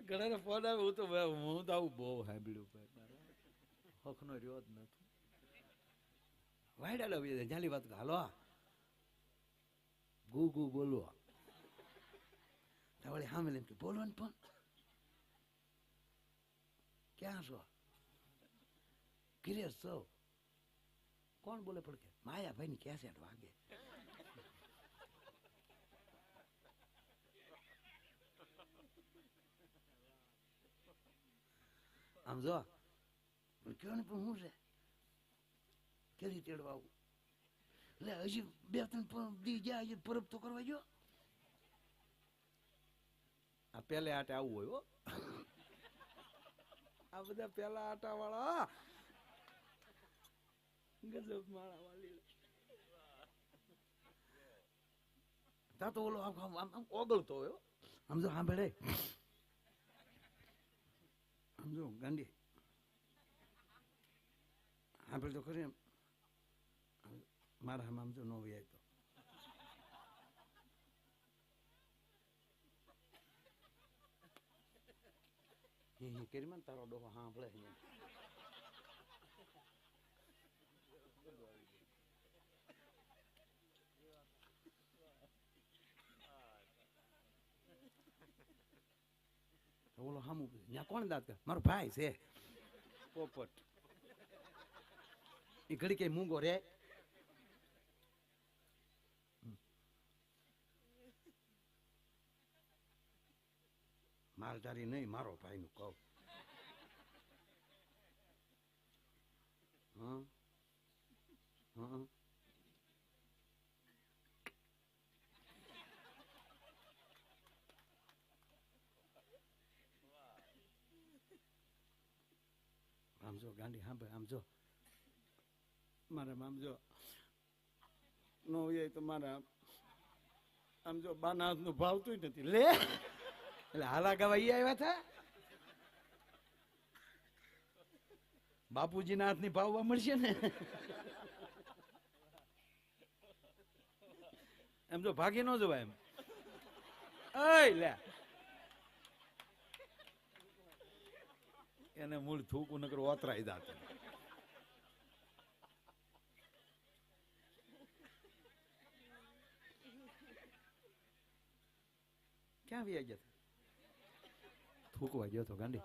ઘણા ફોન આવે, હું તો હું તો આવું બહુ સાંભળ્યું ભાઈ હકનો રહ્યો જ નથી વાયડાલો બીજા જાલી વાત હાલો ગુ ગુ, બોલો વળી સામે એમ કે, બોલો ને પણ ક્યાં છો? ગિરેશ છો? કોણ બોલે પડકે માયાભાઈ ની કેસેટ વાગે. આમ જો. પણ કયો ને પણ શું છે? કેરી તેડવા આવું? એટલે હજી બે ત્રણ દી ગયા હજી પરબ તો કરવા ગયો? આ પેલે આટે આવું હોય હો. આ બધા પેલા આટા વાળા ગજબ માળા વાલી તા તો ઓલો આમ આમ ઓગળતો હોય સમજો સાંભળે. આમ જો ગાંડી સાંભળ તો ખરી મારા આમ જો નો વ્યાય તો. કરી મને તારો ડોહો સાંભળે છે એમ. તો ઓલો હામું ત્યાં કોણ દાંત મારો ભાઈ છે. પોપટ. એ ઘડી કઈ મૂંગો રે. માલધારી નહીં મારો ભાઈ નું કહું હા હં? જો, ગાંડી સાંભળે આમ જો. મારા આમ જો. નો તો મારા આમ જો બાના હાથનું ભાવતું નથી. લે. એટલે હાલા ગાવા આવ્યા હતા બાપુજીના હાથની ભાવવા મળશે ને? એમ જો, ભાગી ન જવાય એમ. એ લે એને મૂળ થૂકું નકર ઓતરાઈ દાત ક્યાં વ્યા ગયા થૂકવા ગયો તો ગાંડી.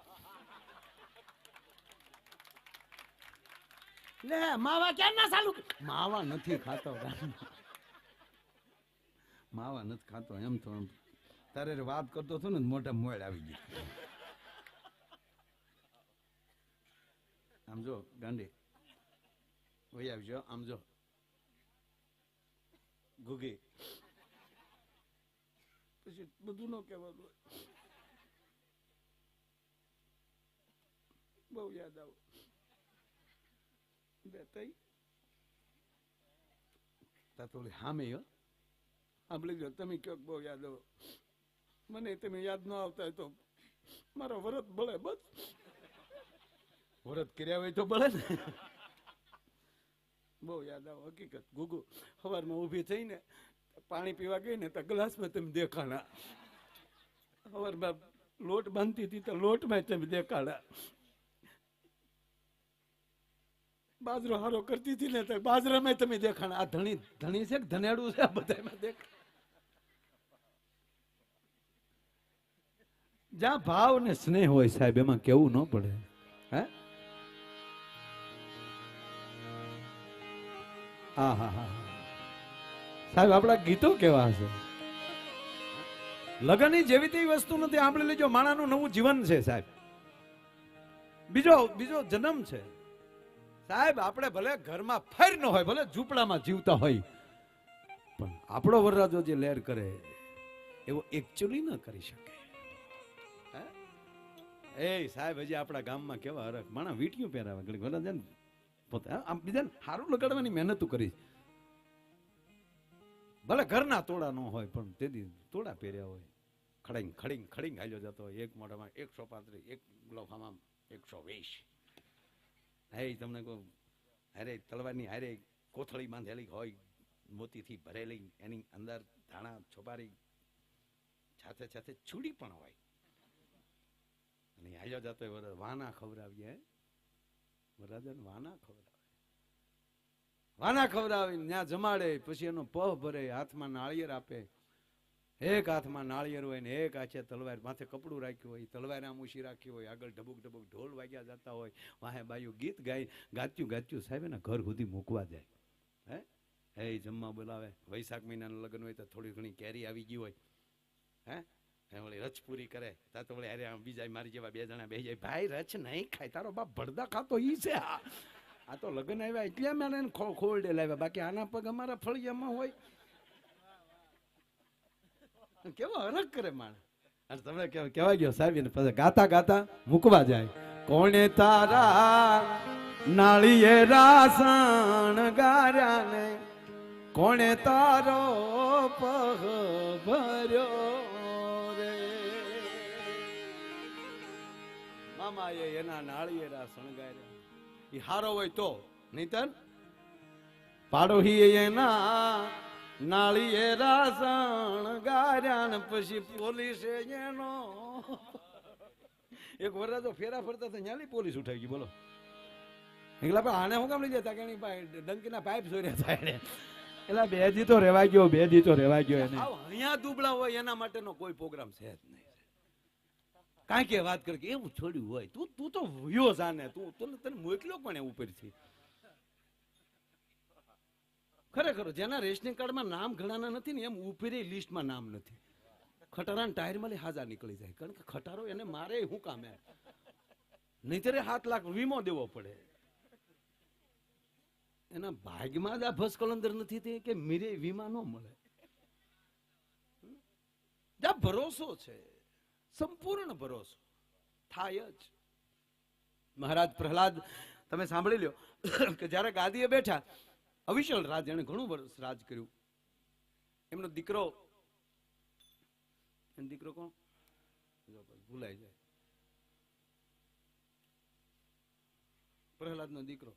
લે, માવા ક્યાં ના ચાલુ માવા નથી ખાતો માવા નથી ખાતો એમ તો તારે વાત કરતો હતો ને મોટા મોડ આવી ગઈ. આમ જો ગાંડી વહી આવજો આમ જો ઘૂગી પછી બધું ન કહેવાનું બહુ યાદ આવું બે તઈ તા થોડી હામે હો સાંભળી તમે કયો બહુ યાદ આવો મને તમે યાદ ન આવતા હોય તો મારો વરત ભલે બસ વરત કર્યા હોય તો બળે ને. બહુ યાદ આવો હકીકત. ગુગુ સવારમાં ઊભી થઈને પાણી પીવા ગઈ ને તો ગ્લાસમાં તમે દેખાણા. સવારમાં લોટ બાંધતી હતી તો લોટમાં તમે દેખાડા બાજરો હારો કરતી હતી ને તો બાજરામાં તમે દેખાણા. આ ધણી ધણી છે ધનેડું છે? આ બધામાં દેખ. જ્યાં ભાવ ને સ્નેહ હોય સાહેબ, એમાં કેવું ન પડે. હે? હા હા હા. સાહેબ, આપણા ગીતો કેવા હશે? લગનની જેવી તેવી વસ્તુ નથી. આપણે લેજો, માણાનું નવું જીવન છે, સાહેબ. બીજો બીજો જન્મ છે. સાહેબ, આપણે ભલે ઘરમાં ફેર ન હોય, ભલે ઝૂંપડામાં જીવતા હોય, પણ આપણો વરરાજો જે લેર કરે, એવો એકચ્યુઅલી ન કરી શકે? એ સાહેબ, હજી આપણા ગામમાં કેવા હરખ. માણા વીંટિયું પહેરાવે. છે ને બીજાને સારું લગાડવાની મહેનત કરી ભલે ઘરના તોડા ન હોય, પણ તેથી તોડા પહેર્યા હોય. ખડીંગ ખડીંગ ખડીંગ હાલ્યો જતો હોય. એક મોઢામાં એકસો પાંત્રીસ, એક લોફામાં એકસો વીસ. હે તમને કહું, અરે, તલવારની હારે કોથળી બાંધેલી હોય, મોતીથી ભરેલી, એની અંદર ધાણા છોપારી સાથે સાથે ચૂડી પણ હોય. અને હાલ્યો જતો હોય, વાના ખવડાવીએ. વરરાજાને વાના ખવડાવે. વાના ખવડાવીને ત્યાં જમાડે, પછી એનો પહ ભરે, હાથમાં નાળિયેર આપે. એક હાથમાં નાળિયેર હોય ને એક હાથે તલવાર, માથે કપડું રાખ્યું હોય, તલવાર આમ ઉછી રાખી હોય, આગળ ઢબુક ઢબુક ઢોલ વાગ્યા જતા હોય, વાહે બાયું ગીત ગાય, ગાત્યું ગાત્યું સાહેબ એના ઘર સુધી મૂકવા જાય. હે? હે જમવા બોલાવે. વૈશાખ મહિનાનું લગ્ન હોય તો થોડી ઘણી કેરી આવી ગઈ હોય. હે? એ વળી રચ પૂરી કરે. તા તો વળી અરે બીજા મારી જેવા બે જણા બે જાય. ભાઈ, રચ નહીં ખાય. તારો બાપ ભડદા ખાતો ઈ છે આ. આ તો લગ્ન આવ્યા એટલે મેં એને ખો ખોલડે લાવ્યા. બાકી આના પગ અમારા ફળિયામાં હોય. કેવો હરખ કરે માણસ. અને તમે કેવા ગયો સાહેબ ને પછી ગાતા ગાતા મૂકવા જાય. કોણે તારા નાળીએ રાસણ ગાર્યા ને? કોણે તારો પહ ભર્યો મામાએ એના નાળિયેરા શણગાર્યા. એ હારો હોય તો નહીતર? પાડોહી એના નાળિયેરા શણગાર્યા ને પછી પોલીસે એનો એક વરરાજો ફેરા ફરતા હતા ન્યાલી પોલીસ ઉઠાવી ગઈ બોલો. એટલે પણ આને હું કામ લઈ જતા કે એની ડંકીના પાઇપ ચોર્યા હતા એને? એટલે બે દી તો રેવા ગયો બે દી તો રેવા ગયો એને. અહીંયા દુબળા હોય એના માટેનો કોઈ પ્રોગ્રામ છે જ નહીં. કાંઈ કે વાત કરે કે એવું છોડ્યું હોય. તું તું તો વયો જાને તું તને તને મોકલ્યો કોને ઉપરથી? ખરેખર જેના રેશનિંગ કાર્ડમાં નામ ઘણાના નથી ને એમ ઉપરી લિસ્ટમાં નામ નથી. ખટારાના ટાયરમાં હાજા નીકળી જાય. કારણ કે ખટારો એને મારે હું કામે નહીતર સાત લાખ વીમો દેવો પડે. એના ભાગ્યમાં જ આ ભસકલંદર નથી તે કે મીરે વીમા ન મળે. ભરોસો છે. સંપૂર્ણ ભરોસો. થાય જ. મહારાજ પ્રહલાદ, તમે સાંભળી લ્યો કે જ્યારે ગાદીએ બેઠા અવિશળ રાજ એને ઘણું વર્ષ રાજ કર્યું. એમનો દીકરો દીકરો કોણ? ભૂલાઈ જાય. પ્રહલાદનો દીકરો.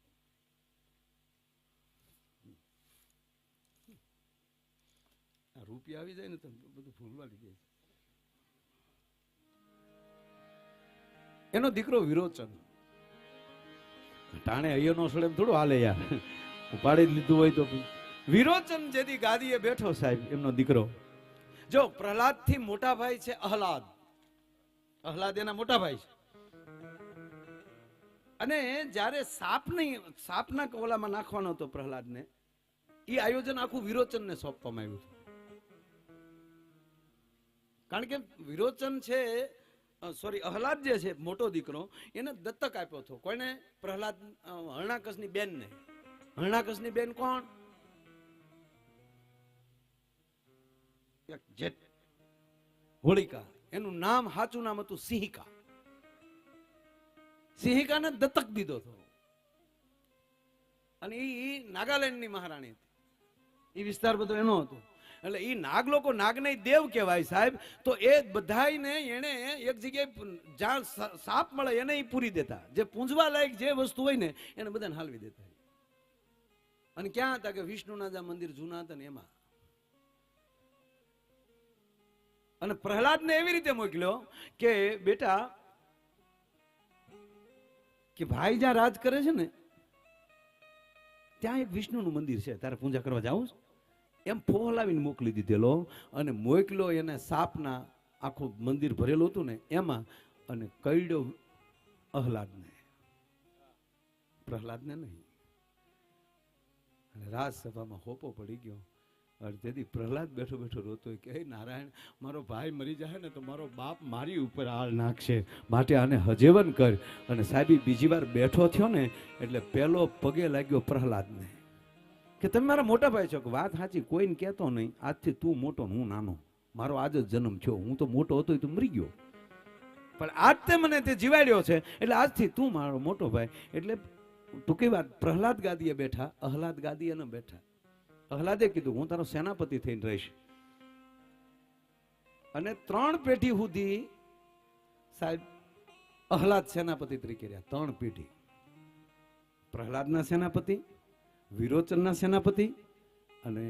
આ રૂપિયા આવી જાય ને તો બધું ભૂલવા લીધે એનો દીકરો વિરોચન ટાણે અહીંયા નો સળે એમ થોડું હાલે યાર. ઉપાડી જ લીધું હોય તો વિરોચન જેથી ગાદીએ બેઠો સાહેબ એમનો દીકરો. જો પ્રહલાદથી મોટા ભાઈ છે અહલાદ. અહલાદ એના મોટા ભાઈ છે. અને જ્યારે સાપની સાપના કોલામાં નાખવાનો હતો પ્રહલાદને એ આયોજન આખું વિરોચનને સોંપવામાં આવ્યું કારણ કે વિરોચન છે સોરી અહલાદ જે છે, મોટો દીકરો, એને દત્તક આપ્યો હતો. કોઈને? પ્રહલાદ હરણાકસની બેનને. હરણાકસની બેન કોણ? હોળિકા. એનું નામ, સાચું નામ હતું સિંહિકા. સિંહિકાને દત્તક દીધો હતો. અને એ નાગાલેન્ડની મહારાણી હતી. એ વિસ્તાર બધો એનો હતો. એટલે એ નાગ લોકો નાગને દેવ કહેવાય સાહેબ. તો એ બધાને એને એક જગ્યાએ જ્યાં સાપ મળે એને એ પૂરી દેતા. જે પૂંજવા લાયક જે વસ્તુ હોય ને, એને બધાને હાલવી દેતા. અને ક્યાં હતા કે વિષ્ણુના જે મંદિર જૂના હતા ને એમાં? અને પ્રહલાદને એવી રીતે મોકલ્યો કે, બેટા, કે ભાઈ જ્યાં રાજ કરે છે ને, ત્યાં એક વિષ્ણુનું મંદિર છે. તારે પૂજા કરવા જાવું છે? એમ ફોહલાવીને મોકલી દીધેલો અને મોકલ્યો એને સાપના આખું મંદિર ભરેલું હતું ને એમાં અને કઈડ્યો અહલાદને. પ્રહલાદને નહીં. અને રાજસભામાં હોપો પડી ગયો. તેથી પ્રહલાદ બેઠો બેઠો રોતો કે, હે નારાયણ, મારો ભાઈ મરી જાય ને તો મારો બાપ મારી ઉપર આળ નાખશે. માટે આને હજેવન કર. અને સાહેબી બીજી વાર બેઠો થયો ને, એટલે પહેલો પગે લાગ્યો પ્રહલાદને. કે તમે મારા મોટા ભાઈ છો. કે વાત સાચી, કોઈને કહેતો નહીં. આજથી તું મોટો હું નાનો. મારો આજ જ જન્મ થયો. હું તો મોટો હતો તું મરી ગયો. પણ આજ તે મને તે જીવાડ્યો છે. એટલે આજથી તું મારો મોટો ભાઈ. એટલે ટૂંકી વાત, પ્રહલાદ ગાદીએ બેઠા, અહલાદ ગાદીએ ન બેઠા. અહલાદે કીધું, હું તારો સેનાપતિ થઈને રહીશ. અને ત્રણ પેઢી સુધી સાહેબ, અહલાદ સેનાપતિ તરીકે રહ્યા. ત્રણ પેઢી. પ્રહલાદના સેનાપતિ વિરોચનના સેનાપતિ અને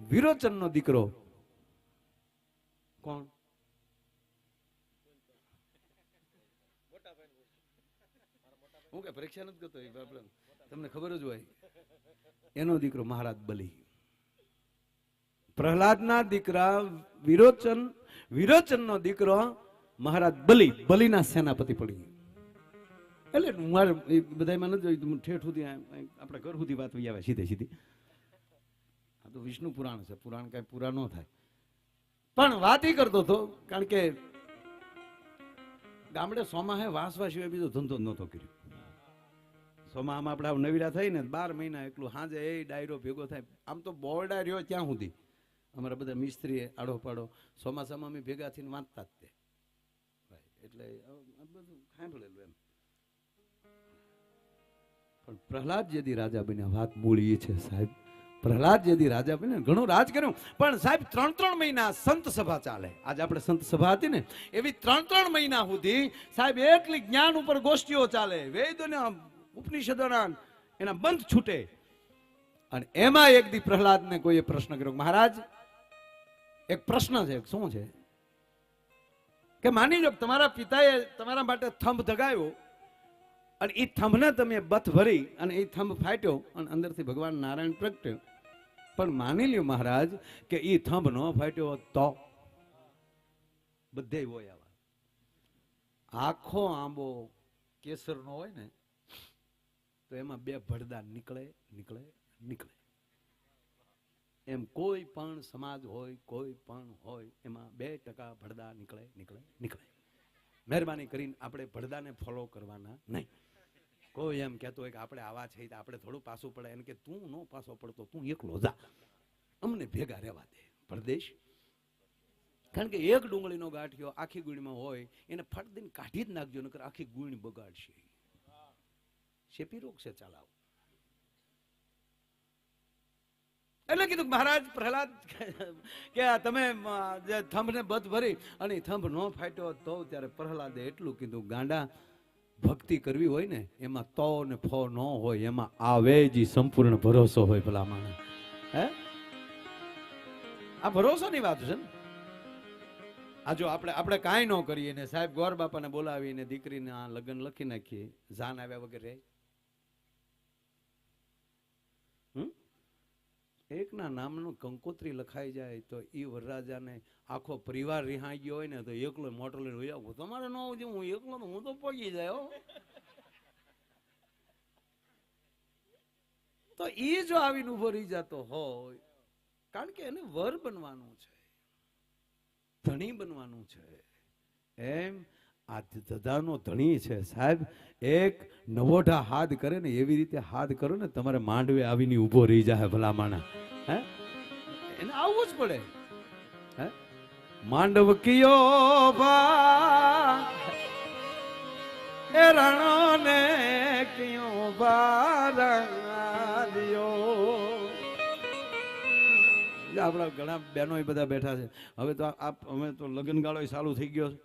વિરોચનનો દીકરો કોણ? હું કે પરીક્ષા નથી કરતો તમને ખબર જ હોય. એનો દીકરો મહારાજ બલી. પ્રહલાદના દીકરા વિરોચન, વિરોચનનો દીકરો મહારાજ બલી, બલીના સેનાપતિ પડી. એટલે મારે એ બધાયમાં નથી જોયું ઠેઠ સુધી આપણા ઘર સુધી વાત આવે સીધે સીધી. આ તો વિષ્ણુ પુરાણ છે, પુરાણ કાંઈ પૂરા ન થાય. પણ વાત એ કરતો હતો, કારણ કે ગામડે સોમાહે વાસવા સિવાય બીજો ધંધો નહોતો કર્યો. સોમામાં આપણે નવીરા થઈ ને બાર મહિના એકલું હાજે એ ડાયરો ભેગો થાય. આમ તો બોરડા રહ્યો ત્યાં સુધી. અમારા બધા મિસ્ત્રી આડો પાડો ચોમાસામાં અમે ભેગા થઈને વાંચતા જ તે. એટલે બધું સાંભળેલું એમ. પણ પ્રહલાદ જેદી રાજા બન્યા, વાત મૂળ એ છે સાહેબ. પ્રહલાદ જેદી રાજા બન્યા, ઘણું રાજ કર્યું. પણ સાહેબ ત્રણ ત્રણ મહિના સંત સભા ચાલે. આજે આપણે સંત સભા હતી ને, એવી ત્રણ ત્રણ મહિના સુધી સાહેબ એટલી જ્ઞાન ઉપર ગોષ્ઠીઓ ચાલે. વેદોના ઉપનિષદોના એના બંધ છૂટે. અને એમાં એક દી પ્રહલાદને કોઈએ પ્રશ્ન કર્યો મહારાજ, એક પ્રશ્ન છે શું છે? કે માની લો તમારા પિતાએ તમારા માટે થંભ દગાવ્યો અને એ થંભને તમે બથ ભરી અને એ થંભ ફાટ્યો અને અંદરથી ભગવાન નારાયણ પ્રગટ્યો. પણ માની લ્યો મહારાજ કે એ થંભ ન ફાટ્યો તો. બધે હોય આવા. આખો આંબો કેસરનો હોય ને, તો એમાં બે ભડદા નીકળે નીકળે નીકળે. એમ કોઈ પણ સમાજ હોય, કોઈ પણ હોય, એમાં બે ટકા ભડદા નીકળે નીકળે નીકળે. મહેરબાની કરીને આપણે ભડદાને ફોલો કરવાના નહીં. કોઈ એમ કહેતો હોય કે આપણે આવા છે આપણે થોડું પાછું પડે. એને કે તું નો પાછો પડતો, તું એકલો જા. અમને ભેગા રહેવા દે, પરદેશ. કારણ કે એક ડુંગળીનો ગાંઠિયો આખી ગુણીમાં હોય, એને ફટ દઈને કાઢી જ નાખજો, નકર આખી ગુણી બગાડશે. શેપી રોગ છે ચાલાવ. એટલે કીધું મહારાજ પ્રહલાદ કે તમે થંભને બધ ભરી અને થંભ ન ફાટ્યો તો ત્યારે પ્રહલાદે એટલું કીધું, ગાંડા ભક્તિ કરવી હોય ને, એમાં તો ને ફો ન હોય, એમાં આવે જ સંપૂર્ણ ભરોસો હોય ભલા માણસ હે? આ ભરોસાની વાત છે ને? આ જો આપણે આપણે કાંઈ ન કરીએ ને, સાહેબ ગોર બાપાને બોલાવીને દીકરીને આ લગ્ન લખી નાખીએ, જાન આવ્યા વગર રહે હમ? એકના નામનું કંકોત્રી લખાઈ જાય તો એ વરરાજાને આખો પરિવાર રિહાઈ ગયો હોય ને તો એકલો મોટો લઈને વહી આવો તમારે ન આવવું હું એકલો હું તો પગી જાય તો એ જો આવીને ઊભો રહી જતો હોય, કારણ કે એને વર બનવાનું છે, ધણી બનવાનું છે. એમ આ ધધાનો ધણી છે. સાહેબ, એક નવોઢા હાથ કરે ને એવી રીતે હાથ કરો ને તમારે માંડવે આવીને ઊભો રહી જાય ભલામાણા. હે? એને આવવું જ પડે. હે? માંડવ કિયો બા, એ રણો ને કિયો બારણ્યો જે આપણા ઘણા બહેનો બધા બેઠા છે. હવે તો આ અમે તો લગ્ન ગાળો ચાલુ થઈ ગયો છે.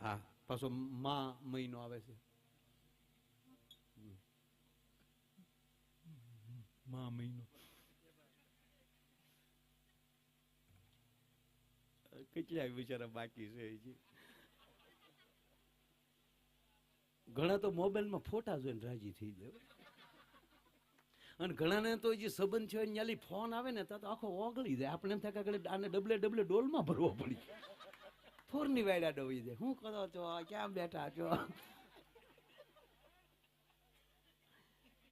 હા. પાછો મા મહિનો આવે છે મા મહિનો કેટલા બિચારા બાકી છે હજી ઘણા તો મોબાઈલમાં ફોટા જોઈને રાજી થઈ જાય. અને ઘણાને તો જે સંબંધ છે ત્યાંથી ફોન આવે ને તો આખો ઓગળી જાય. આપણે એમ થાય કે આને ડબલે ડબલે ડોલમાં ભરવો પડી. થોરની વાયડા ડોવી દે. હું કરો છો? ક્યાં બેઠા છો?